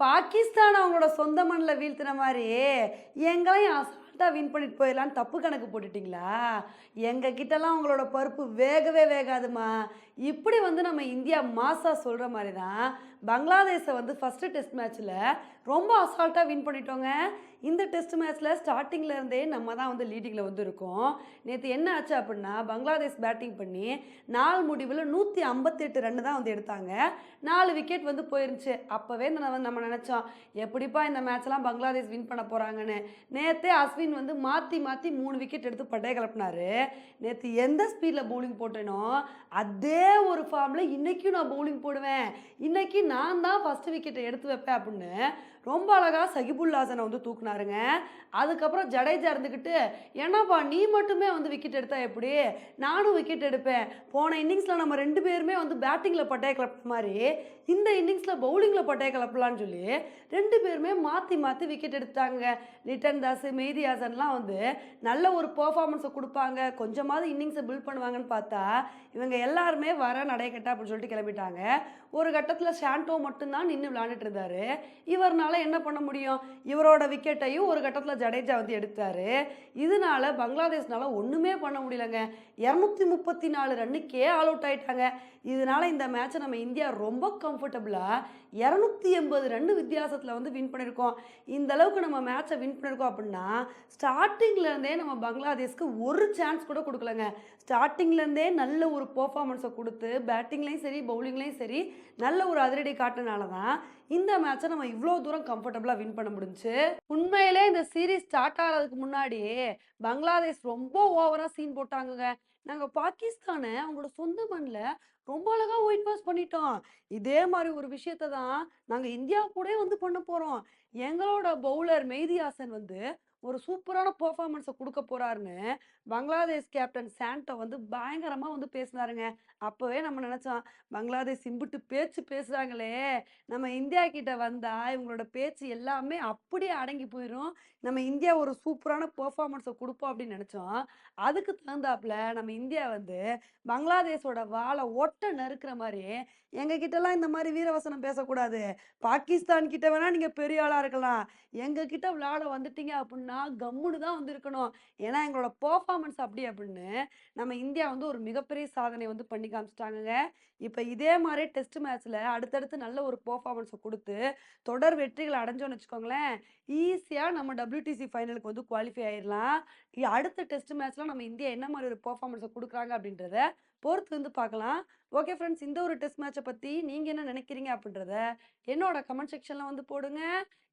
பாகிஸ்தான் அவங்களோட சொந்த மண்ணில் வீழ்த்தின மாதிரி எங்களையும் அசால்ட்டாக வின் பண்ணிட்டு போயிடலான்னு தப்பு கணக்கு போட்டுட்டிங்களா? எங்கள் கிட்டலாம் அவங்களோட பருப்பு வேகவே வேகாதுமா. இப்படி வந்து நம்ம இந்தியா மாசா சொல்கிற மாதிரி தான் பங்களாதேஷை வந்து ஃபஸ்ட்டு டெஸ்ட் மேட்ச்சில் ரொம்ப அசால்ட்டாக வின் பண்ணிட்டோங்க. இந்த டெஸ்ட் மேட்ச்சில் ஸ்டார்டிங்கில் இருந்தே நம்ம தான் வந்து லீடிங்கில் வந்து இருக்கோம். நேற்று என்ன ஆச்சு அப்படின்னா பங்களாதேஷ் பேட்டிங் பண்ணி நாலு முடிவில் நூற்றி ஐம்பத்தெட்டு ரன்னு தான் வந்து எடுத்தாங்க. நாலு விக்கெட் வந்து போயிருந்துச்சு. அப்போவே நம்ம நம்ம நினச்சோம் எப்படிப்பா இந்த மேட்ச்லாம் பங்களாதேஷ் வின் பண்ண போகிறாங்கன்னு நேற்றே அஸ்வின் வந்து மாற்றி மாற்றி மூணு விக்கெட் எடுத்து பட்டையை கிளப்பினாரு. நேற்று எந்த ஸ்பீடில் பவுலிங் போட்டேனோ அதே ஒரு ஃபார்மில் இன்றைக்கும் நான் பவுலிங் போடுவேன். இன்றைக்கி நான் தான் ஃபஸ்ட்டு விக்கெட்டை எடுத்து வைப்பேன் அப்படின்னு ரொம்ப அழகாக சகிபுல்லாசனை வந்து தூக்குனாருங்க. அதுக்கப்புறம் ஜடேஜா இருந்துக்கிட்டு என்னப்பா நீ மட்டுமே வந்து விக்கெட் எடுத்தா எப்படி? நானும் விக்கெட் எடுப்பேன். போன இன்னிங்ஸில் நம்ம ரெண்டு பேருமே வந்து பேட்டிங்கில் பட்டைய கிளப்பின மாதிரி இந்த இன்னிங்ஸில் பவுலிங்கில் பட்டைய கிளப்பலான்னு சொல்லி ரெண்டு பேருமே மாற்றி மாற்றி விக்கெட் எடுத்தாங்க லிட்டன் தாஸ் மெய்தியாஸ் ஹாசன்லாம் வந்து நல்ல ஒரு பெர்ஃபார்மன்ஸை கொடுப்பாங்க. கொஞ்சமாவது இன்னிங்ஸை பில்ட் பண்ணுவாங்கன்னு பார்த்தா இவங்க எல்லாருமே வர நடைக்கட்டா அப்படின்னு சொல்லிட்டு கிளம்பிட்டாங்க. ஒரு கட்டத்தில் ஷாண்டோ மட்டும்தான் நின்று விளாண்டுட்டு இருந்தார். இவர்னால என்ன பண்ண முடியும்? இவரோட விக்கெட்டையும் ஒரு கட்டத்தில் ஜடேஜா வந்து எடுத்தாரு. இதனால பங்களாதேஷ்னால ஒன்றுமே பண்ண முடியலங்க. இரநூத்தி முப்பத்தி நாலு ரன்னுக்கே ஆல் அவுட் ஆயிட்டாங்க. இதனால இந்த மேட்சை நம்ம இந்தியா ரொம்ப கம்ஃபர்டபுளாக இரநூத்தி எண்பது ரன் வித்தியாசத்தில் வந்து வின் பண்ணியிருக்கோம் இந்த அளவுக்கு நம்ம மேட்சை வின் பண்ணியிருக்கோம் அப்படின்னா ஸ்டார்டிங்லேருந்தே நம்ம பங்களாதேஷ்க்கு ஒரு சான்ஸ் கூட கொடுக்கலங்க. ஸ்டார்டிங்லேருந்தே நல்ல ஒரு பர்ஃபார்மன்ஸை கொடுத்து பேட்டிங்லேயும் சரி பவுலிங்லேயும் சரி நல்ல ஒரு அதிரடி காட்டினால தான் இந்த மேட்சை நம்ம இவ்வளோ தூரம் கம்ஃபர்டபுளாக வின் பண்ண முடிஞ்சு. உண்மையிலே இந்த சீரீஸ் ஸ்டார்ட் ஆகிறதுக்கு முன்னாடி பங்களாதேஷ் ரொம்ப ஓவராக சீன் போட்டாங்கங்க. நாங்கள் பாகிஸ்தானை அவங்களோட சொந்த மண்ணில் ரொம்ப அழகாக ஒயிட் வாஷ் பண்ணிட்டோம். இதே மாதிரி ஒரு விஷயத்தை தான் நாங்கள் இந்தியா கூட வந்து பண்ண போகிறோம் எங்களோட பவுலர் மெய்தி ஹாசன் வந்து ஒரு சூப்பரான பெர்ஃபார்மன்ஸை கொடுக்க போறாருன்னு பங்களாதேஷ் கேப்டன் சாண்டோ வந்து பயங்கரமாக வந்து பேசினாருங்க. அப்போவே நம்ம நினச்சோம் பங்களாதேஷ் இம்புட்டு பேச்சு பேசுகிறாங்களே நம்ம இந்தியா கிட்ட வந்தால் இவங்களோட பேச்சு எல்லாமே அப்படியே அடங்கி போயிடும் நம்ம இந்தியா ஒரு சூப்பரான பெர்ஃபார்மன்ஸை கொடுப்போம் அப்படின்னு நினச்சோம். அதுக்கு தகுந்தாப்புல நம்ம இந்தியா வந்து பங்களாதேஷோட வாழை ஒட்ட நறுக்கிற மாதிரி எங்கள் கிட்டலாம் இந்த மாதிரி வீரவசனம் பேசக்கூடாது. பாகிஸ்தான் கிட்ட வேணால் நீங்கள் பெரிய ஆளாக இருக்கலாம். எங்கள் கிட்ட விளையாட வந்துட்டீங்க அப்படின்னா கம்முன்னு தான் வந்து இருக்கணும் ஏன்னா எங்களோட பெர்ஃபார்மன்ஸ் அப்படி அப்படின்னு நம்ம இந்தியா வந்து ஒரு மிகப்பெரிய சாதனை வந்து பண்ணி காமிச்சிட்டாங்கங்க. இப்போ இதே மாதிரி டெஸ்ட் மேட்ச்சில் அடுத்தடுத்து நல்ல ஒரு பெர்ஃபார்மன்ஸை கொடுத்து தொடர் வெற்றிகளை அடைஞ்சோன்னு வச்சுக்கோங்களேன் ஈஸியாக நம்ம டபிள்யூடிசி ஃபைனலுக்கு வந்து குவாலிஃபை ஆயிடலாம் இ- அடுத்த டெஸ்ட் மேட்ச்ல நம்ம இந்தியா என்ன மாதிரி ஒரு பெர்ஃபார்மன்ஸை கொடுக்குறாங்க அப்படின்றத பொறுத்து வந்து பார்க்கலாம். ஓகே ஃப்ரெண்ட்ஸ் இந்த ஒரு டெஸ்ட் மேட்சை பற்றி நீங்கள் என்ன நினைக்கிறீங்க அப்படின்றத என்னோட கமெண்ட் செக்ஷனில் வந்து போடுங்க.